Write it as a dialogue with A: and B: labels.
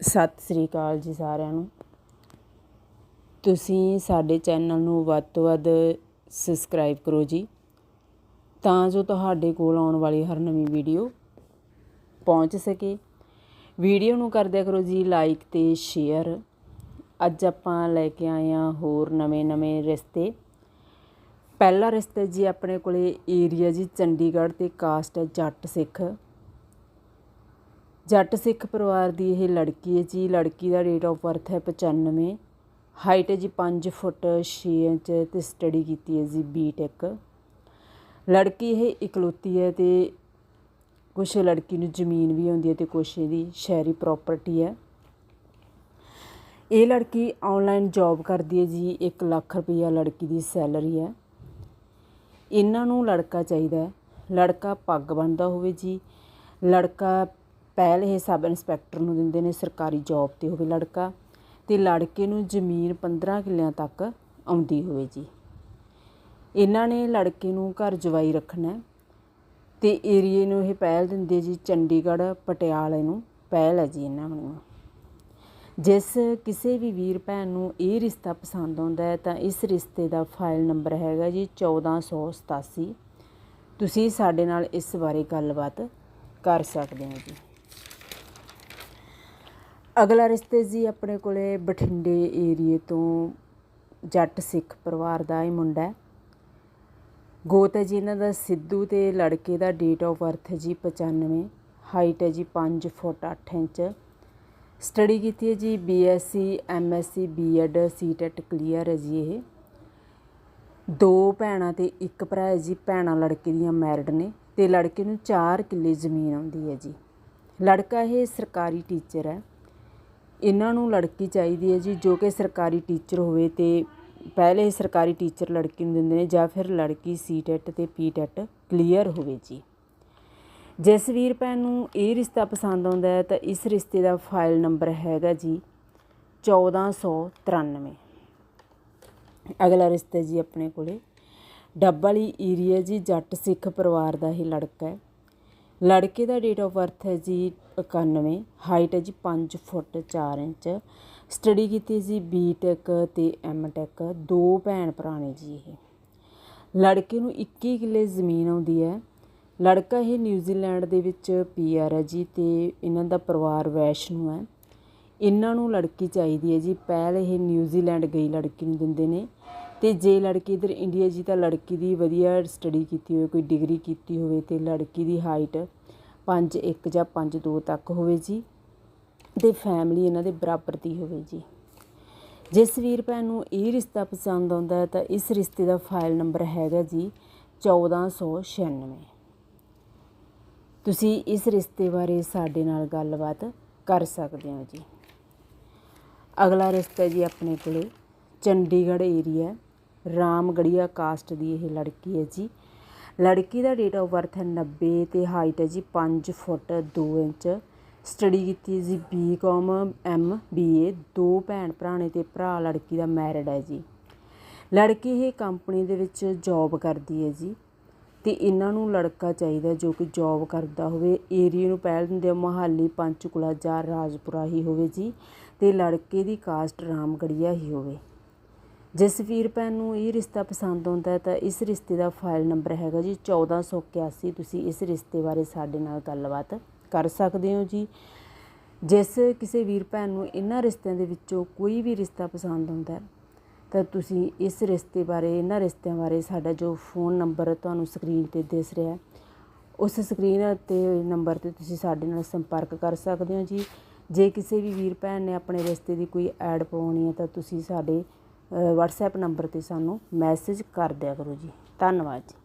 A: ਸਤਿ ਸ੍ਰੀ ਅਕਾਲ ਜੀ ਸਾਰਿਆਂ ਨੂੰ। ਤੁਸੀਂ ਸਾਡੇ ਚੈਨਲ ਨੂੰ ਵੱਧ ਤੋਂ ਵੱਧ ਸਬਸਕ੍ਰਾਈਬ ਕਰੋ ਜੀ, ਤਾਂ ਜੋ ਤੁਹਾਡੇ ਕੋਲ ਆਉਣ ਵਾਲੀ ਹਰ ਨਵੀਂ ਵੀਡੀਓ ਪਹੁੰਚ ਸਕੇ। ਵੀਡੀਓ ਨੂੰ ਕਰਦਿਆ ਕਰੋ ਜੀ ਲਾਈਕ ਤੇ ਸ਼ੇਅਰ ਅੱਜ ਆਪਾਂ ਲੈ ਕੇ ਆਏ ਹਾਂ ਹੋਰ ਨਵੇਂ-ਨਵੇਂ ਰਿਸ਼ਤੇ। ਪਹਿਲਾ ਰਿਸ਼ਤਾ ਜੀ ਆਪਣੇ ਕੋਲੇ ਏਰੀਆ ਜੀ ਚੰਡੀਗੜ੍ਹ ਤੇ ਕਾਸਟ ਹੈ ਜੱਟ ਸਿੱਖ। ਜੱਟ ਸਿੱਖ ਪਰਿਵਾਰ ਦੀ ਇਹ ਲੜਕੀ ਹੈ ਜੀ। ਲੜਕੀ ਦਾ ਡੇਟ ਆਫ ਬਰਥ ਹੈ 95 ਹਾਈਟ ਹੈ ਜੀ 5 ਫੁੱਟ 6 ਇੰਚ ਤੇ ਸਟੱਡੀ ਕੀਤੀ ਹੈ ਜੀ ਬੀਟੈਕ ਲੜਕੀ ਇਹ ਇਕਲੌਤੀ ਹੈ ਤੇ ਕੁਝ ਲੜਕੀ ਨੂੰ ਜ਼ਮੀਨ ਵੀ ਹੁੰਦੀ ਹੈ ਤੇ ਕੁਝ ਇਹਦੀ ਸ਼ਹਿਰੀ ਪ੍ਰਾਪਰਟੀ ਹੈ। ਇਹ ਲੜਕੀ ਆਨਲਾਈਨ ਜੌਬ ਕਰਦੀ ਹੈ ਜੀ 1 ਲੱਖ ਰੁਪਈਆ ਲੜਕੀ ਦੀ ਸੈਲਰੀ ਹੈ। ਇਹਨਾਂ ਨੂੰ ਲੜਕਾ ਚਾਹੀਦਾ ਹੈ। ਲੜਕਾ ਪੱਗ ਬੰਨਦਾ ਹੋਵੇ ਜੀ। ਲੜਕਾ ਪਹਿਲ ਇਹ ਸਬ ਇੰਸਪੈਕਟਰ ਨੂੰ ਦਿੰਦੇ ਨੇ ਸਰਕਾਰੀ ਜੌਬ ਤੇ ਹੋਵੇ ਲੜਕਾ ਤੇ ਲੜਕੇ ਨੂੰ ਜ਼ਮੀਨ 15 ਕਿੱਲਿਆਂ ਤੱਕ ਆਉਂਦੀ ਹੋਵੇ ਜੀ। ਇਹਨਾਂ ਨੇ ਲੜਕੇ ਨੂੰ ਘਰ ਜਵਾਈ ਰੱਖਣਾ ਹੈ ਤੇ ਏਰੀਏ ਨੂੰ ਇਹ ਪਹਿਲ ਦਿੰਦੇ ਜੀ, ਚੰਡੀਗੜ੍ਹ, ਪਟਿਆਲੇ ਨੂੰ ਪਹਿਲ ਹੈ ਜੀ ਇਹਨਾਂ ਨੂੰ। ਜਿਸ ਕਿਸੇ ਵੀ ਵੀਰ ਭੈਣ ਨੂੰ ਇਹ ਰਿਸ਼ਤਾ ਪਸੰਦ ਆਉਂਦਾ ਹੈ ਤਾਂ ਇਸ ਰਿਸ਼ਤੇ ਦਾ ਫਾਈਲ ਨੰਬਰ ਹੈਗਾ ਜੀ 1487 ਤੁਸੀਂ ਸਾਡੇ ਨਾਲ ਇਸ ਬਾਰੇ ਗੱਲਬਾਤ ਕਰ ਸਕਦੇ ਹੋ ਜੀ। ਅਗਲਾ ਰਿਸ਼ਤੇ ਜੀ ਆਪਣੇ ਕੋਲੇ ਬਠਿੰਡੇ ਏਰੀਏ ਤੋਂ ਜੱਟ ਸਿੱਖ ਪਰਿਵਾਰ ਦਾ ਇਹ ਮੁੰਡਾ ਹੈ। ਗੋਤ ਹੈ ਜੀ ਇਹਨਾਂ ਦਾ, ਸਿੱਧੂ ਤੇ ਲੜਕੇ ਦਾ ਡੇਟ ਆਫ ਬਰਥ ਹੈ ਜੀ 95 ਹਾਈਟ ਹੈ ਜੀ 5 ਫੁੱਟ 8 ਇੰਚ। ਸਟੱਡੀ ਕੀਤੀ ਹੈ ਜੀ BSc MSc BEd CTET clear ਹੈ ਜੀ ਇਹ। ਦੋ ਭੈਣਾਂ ਤੇ ਇੱਕ ਭਰਾ ਹੈ ਜੀ, ਭੈਣਾਂ ਲੜਕੇ ਦੀਆਂ ਮੈਰਿਡ ਨੇ ਤੇ ਲੜਕੇ ਨੂੰ 4 ਕਿੱਲੇ ਜ਼ਮੀਨ ਆਉਂਦੀ ਹੈ ਜੀ। ਲੜਕਾ ਇਹ ਸਰਕਾਰੀ ਟੀਚਰ ਹੈ। ਇਹਨਾਂ ਨੂੰ ਲੜਕੀ ਚਾਹੀਦੀ ਹੈ ਜੀ, ਜੋ ਕਿ ਸਰਕਾਰੀ ਟੀਚਰ ਹੋਵੇ ਤੇ ਪਹਿਲੇ ਸਰਕਾਰੀ ਟੀਚਰ ਲੜਕੀ ਨੂੰ ਦਿੰਦੇ ਨੇ ਜਾਂ ਫਿਰ ਲੜਕੀ ਸੀਟੈਟ ਤੇ ਪੀਟੈਟ ਕਲੀਅਰ ਹੋਵੇ ਜੀ। ਜਸਵੀਰ ਭੈਣ ਨੂੰ ਇਹ ਰਿਸ਼ਤਾ ਪਸੰਦ ਆਉਂਦਾ ਹੈ ਤਾਂ ਇਸ ਰਿਸ਼ਤੇ ਦਾ ਫਾਈਲ ਨੰਬਰ ਹੈਗਾ ਜੀ 1493 ਅਗਲਾ ਰਿਸ਼ਤਾ ਜੀ ਆਪਣੇ ਕੋਲੇ। ਡੱਬ ਵਾਲੀ ਏਰੀਆ ਜੀ, ਜੱਟ ਸਿੱਖ ਪਰਿਵਾਰ ਦਾ ਹੀ ਲੜਕਾ ਹੈ। ਲੜਕੇ ਦਾ ਡੇਟ ਆਫ ਬਰਥ ਹੈ ਜੀ 91 ਹਾਈਟ ਹੈ ਜੀ 5 ਫੁੱਟ 4 ਇੰਚ। ਸਟੱਡੀ ਕੀਤੀ ਜੀ ਬੀਟੈਕ ਤੇ ਐਮਟੈਕ ਦੋ ਭੈਣ ਭਰਾ ਨੇ ਜੀ ਇਹ। ਲੜਕੇ ਨੂੰ 21 ਕਿੱਲੇ ਜ਼ਮੀਨ ਆਉਂਦੀ ਹੈ। ਲੜਕਾ ਇਹ ਨਿਊਜ਼ੀਲੈਂਡ ਦੇ ਵਿੱਚ ਪੀਆਰ ਹੈ ਜੀ ਤੇ ਇਹਨਾਂ ਦਾ ਪਰਿਵਾਰ ਵੈਸ਼ਨੂ ਹੈ। ਇਹਨਾਂ ਨੂੰ ਲੜਕੀ ਚਾਹੀਦੀ ਹੈ ਜੀ। ਪਹਿਲ ਇਹ ਨਿਊਜ਼ੀਲੈਂਡ ਗਈ ਲੜਕੀ ਨੂੰ ਦਿੰਦੇ ਨੇ। ਅਤੇ ਜੇ ਲੜਕੀ ਇੱਧਰ ਇੰਡੀਆ ਜੀ ਤਾਂ ਲੜਕੀ ਦੀ ਵਧੀਆ ਸਟੱਡੀ ਕੀਤੀ ਹੋਵੇ, ਕੋਈ ਡਿਗਰੀ ਕੀਤੀ ਹੋਵੇ ਤੇ ਲੜਕੀ ਦੀ ਹਾਈਟ 5'1 ਜਾਂ 5'2 ਤੱਕ ਹੋਵੇ ਜੀ ਅਤੇ ਫੈਮਿਲੀ ਇਹਨਾਂ ਦੇ ਬਰਾਬਰ ਦੀ ਹੋਵੇ ਜੀ। ਜਿਸ ਵੀਰ ਭੈਣ ਨੂੰ ਇਹ ਰਿਸ਼ਤਾ ਪਸੰਦ ਆਉਂਦਾ ਹੈ ਤਾਂ ਇਸ ਰਿਸ਼ਤੇ ਦਾ ਫਾਈਲ ਨੰਬਰ ਹੈਗਾ ਜੀ 1496 ਤੁਸੀਂ ਇਸ ਰਿਸ਼ਤੇ ਬਾਰੇ ਸਾਡੇ ਨਾਲ ਗੱਲਬਾਤ ਕਰ ਸਕਦੇ ਹੋ ਜੀ। ਅਗਲਾ ਰਿਸ਼ਤਾ ਜੀ ਆਪਣੇ ਕੋਲੇ ਚੰਡੀਗੜ੍ਹ ਏਰੀਆ ਰਾਮਗੜੀਆ ਕਾਸਟ ਦੀ ਇਹ ਲੜਕੀ ਹੈ ਜੀ। ਲੜਕੀ ਦਾ ਡੇਟ ਆਫ ਬਰਥ ਹੈ 90 ਤੇ ਹਾਈਟ ਹੈ ਜੀ 5 ਫੁੱਟ 2 ਇੰਚ। ਸਟੱਡੀ ਕੀਤੀ ਹੈ ਜੀ ਬੀਕਾਮ ਐਮ ਬੀਏ ਦੋ ਭੈਣ ਭਰਾ ਨੇ ਤੇ ਭਰਾ ਲੜਕੀ ਦਾ ਮੈਰਿਡ ਹੈ ਜੀ। ਲੜਕੀ ਇਹ ਕੰਪਨੀ ਦੇ ਵਿੱਚ ਜੌਬ ਕਰਦੀ ਹੈ ਜੀ। ਤੇ ਇਹਨਾਂ ਨੂੰ ਲੜਕਾ ਚਾਹੀਦਾ ਜੋ ਕਿ ਜੌਬ ਕਰਦਾ ਹੋਵੇ। ਏਰੀਆ ਨੂੰ ਪਹਿਲ ਦਿੰਦੇ ਆ, ਮੋਹਾਲੀ ਪੰਚਕੁਲਾ ਜਾਂ ਰਾਜਪੁਰਾ ਹੀ ਹੋਵੇ ਜੀ। ਤੇ ਲੜਕੇ ਦੀ ਕਾਸਟ ਰਾਮਗੜੀਆ ਹੀ ਹੋਵੇ। ਜਿਸ ਵੀਰ ਭੈਣ ਨੂੰ ਇਹ ਰਿਸ਼ਤਾ ਪਸੰਦ ਆਉਂਦਾ ਤਾਂ ਇਸ ਰਿਸ਼ਤੇ ਦਾ ਫਾਈਲ ਨੰਬਰ ਹੈਗਾ ਜੀ 1481 ਤੁਸੀਂ ਇਸ ਰਿਸ਼ਤੇ ਬਾਰੇ ਸਾਡੇ ਨਾਲ ਗੱਲਬਾਤ ਕਰ ਸਕਦੇ ਹੋ ਜੀ। ਜਿਸ ਕਿਸੇ ਵੀਰ ਭੈਣ ਨੂੰ ਇਹਨਾਂ ਰਿਸ਼ਤਿਆਂ ਦੇ ਵਿੱਚੋਂ ਕੋਈ ਵੀ ਰਿਸ਼ਤਾ ਪਸੰਦ ਆਉਂਦਾ ਹੈ, ਤਾਂ ਤੁਸੀਂ ਇਸ ਰਿਸ਼ਤੇ ਬਾਰੇ, ਇਹਨਾਂ ਰਿਸ਼ਤਿਆਂ ਬਾਰੇ ਸਾਡਾ ਜੋ ਫੋਨ ਨੰਬਰ ਤੁਹਾਨੂੰ ਸਕਰੀਨ ਤੇ ਦਿਸ ਰਿਹਾ ਉਸ ਸਕਰੀਨ ਤੇ ਨੰਬਰ ਤੇ ਤੁਸੀਂ ਸਾਡੇ ਨਾਲ ਸੰਪਰਕ ਕਰ ਸਕਦੇ ਹੋ ਜੀ। ਜੇ ਕਿਸੇ ਵੀ ਵੀਰ ਭੈਣ ਨੇ ਆਪਣੇ ਰਿਸ਼ਤੇ ਦੀ ਕੋਈ ਐਡ ਪਾਉਣੀ ਹੈ, ਤਾਂ ਤੁਸੀਂ ਸਾਡੇ ਵਟਸਐਪ ਨੰਬਰ ਤੇ ਸਾਨੂੰ ਮੈਸੇਜ ਕਰ ਦਿਆ ਕਰੋ ਜੀ। ਧੰਨਵਾਦ ਜੀ।